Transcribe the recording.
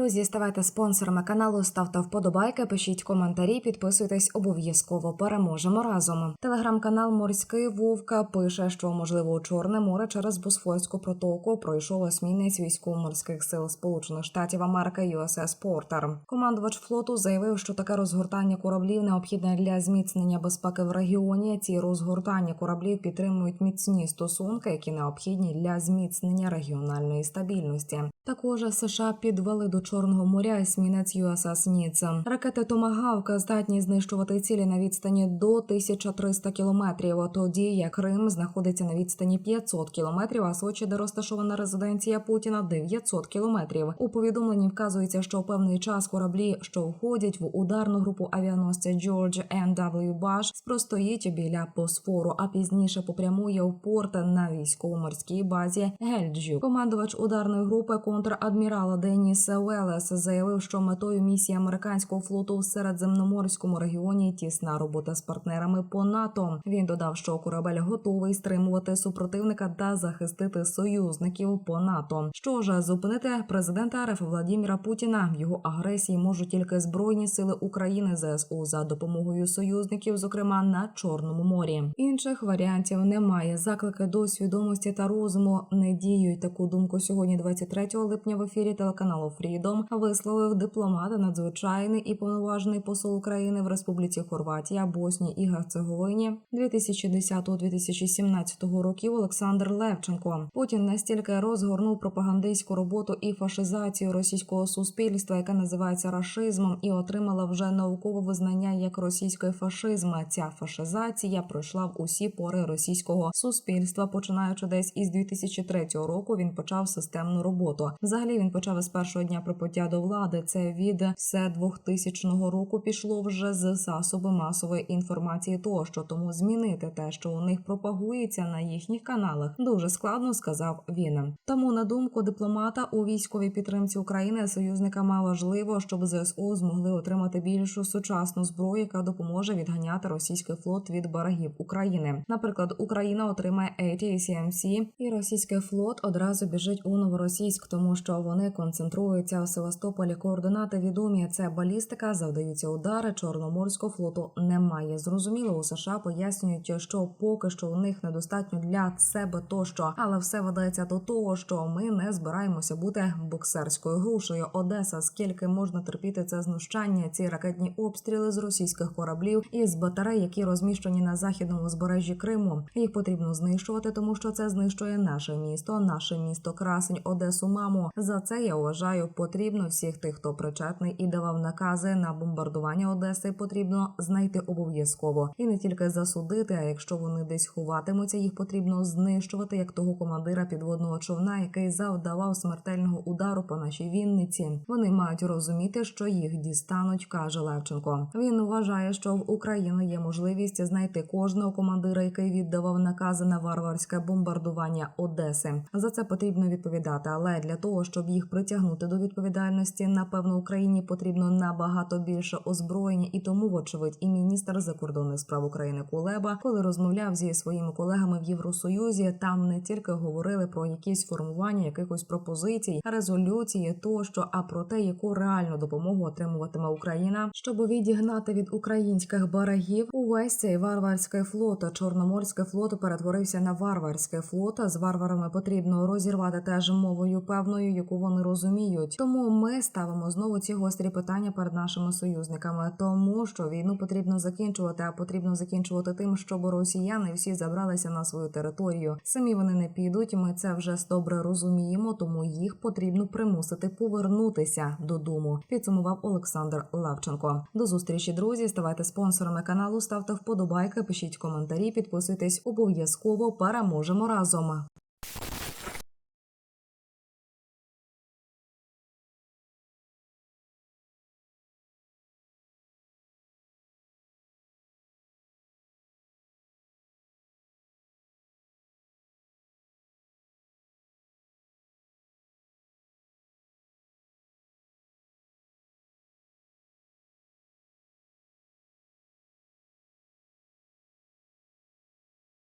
Друзі, ставайте спонсорами каналу, ставте вподобайки, пишіть коментарі, підписуйтесь обов'язково. Переможемо разом. Телеграм-канал Морський Вовка пише, що можливо Чорне море через Босфорську протоку пройшов осмінець військово-морських сил Сполучених Штатів Америки USS Porter. Командувач флоту заявив, що таке розгортання кораблів необхідне для зміцнення безпеки в регіоні. Ці розгортання кораблів підтримують міцні стосунки, які необхідні для зміцнення регіональної стабільності. Також США підвели до Чорного моря есмінець USS Ніцца. Ракети Томагавка здатні знищувати цілі на відстані до 1300 кілометрів. Тоді як Крим знаходиться на відстані 500 кілометрів, а Сочі, де розташована резиденція Путіна, 900 кілометрів. У повідомленні вказується, що певний час кораблі, що входять в ударну групу авіаносця George N.W. Bush, спростоїть біля Босфору, а пізніше попрямує в порт на військово-морській базі Гельджу. Командувач ударної групи контр-адмірала Деніс Велес заявив, що метою місії американського флоту в середземноморському регіоні тісна робота з партнерами по НАТО. Він додав, що корабель готовий стримувати супротивника та захистити союзників по НАТО. Що ж зупинити президента РФ Владіміра Путіна його агресії можуть тільки збройні сили України ЗСУ за допомогою союзників, зокрема на Чорному морі. Інших варіантів немає. Заклики до свідомості та розуму не діють. Таку думку сьогодні, 23 липня, в ефірі телеканалу Фрідом висловив дипломат, надзвичайний і повноважений посол України в Республіці Хорватія, Боснії і Герцеговині 2010-2017 років Олександр Левченко. Путін настільки розгорнув пропагандистську роботу і фашизацію російського суспільства, яка називається рашизмом, і отримала вже наукове визнання як російський фашизм. Ця фашизація пройшла в усі пори російського суспільства, починаючи десь із 2003 року. Він почав системну роботу. Взагалі він почав із першого дня припуття до влади. Це від все 2000 року пішло вже з засоби масової інформації. Тощо тому змінити те, що у них пропагується на їхніх каналах, дуже складно, сказав він. Тому на думку дипломата у військовій підтримці України союзниками важливо, щоб ЗСУ змогли отримати більшу сучасну зброю, яка допоможе відганяти російський флот від берегів України. Наприклад, Україна отримає ATACMC, і російський флот одразу біжить у новоросійськ, тому що вони концентруються Севастополі. Координати відомі. Це балістика, завдаються удари. Чорноморського флоту немає. Зрозуміло, у США пояснюють, що поки що у них недостатньо для себе тощо, але все ведеться до того, що ми не збираємося бути боксерською грушею. Одеса, скільки можна терпіти це знущання, ці ракетні обстріли з російських кораблів і з батарей, які розміщені на західному збережжі Криму. Їх потрібно знищувати, тому що це знищує наше місто, наше місто красень, Одесу, маму. За це я вважаю, потрібно всіх тих, хто причетний і давав накази на бомбардування Одеси. Потрібно знайти обов'язково і не тільки засудити. А якщо вони десь ховатимуться, їх потрібно знищувати як того командира підводного човна, який завдавав смертельного удару по нашій Вінниці. Вони мають розуміти, що їх дістануть, каже Левченко. Він вважає, що в Україні є можливість знайти кожного командира, який віддавав накази на варварське бомбардування Одеси. За це потрібно відповідати. Але для того, щоб їх притягнути до відповідальності, напевно, Україні потрібно набагато більше озброєння, і тому, вочевидь, і міністр закордонних справ України Кулеба, коли розмовляв зі своїми колегами в Євросоюзі, там не тільки говорили про якісь формування якихось пропозицій, резолюції тощо, а про те, яку реальну допомогу отримуватиме Україна, щоб відігнати від українських берегів увесь цей варварський флот. Чорноморський флот перетворився на варварський флот. З варварами потрібно розірвати теж мовою певною, яку вони розуміють. Тому ми ставимо знову ці гострі питання перед нашими союзниками, тому що війну потрібно закінчувати, а потрібно закінчувати тим, щоб росіяни всі забралися на свою територію. Самі вони не підуть. Ми це вже добре розуміємо, тому їх потрібно примусити повернутися додому. Підсумував Олександр Лавченко. До зустрічі, друзі. Ставайте спонсорами каналу, ставте вподобайки, пишіть коментарі, підписуйтесь обов'язково. Переможемо разом.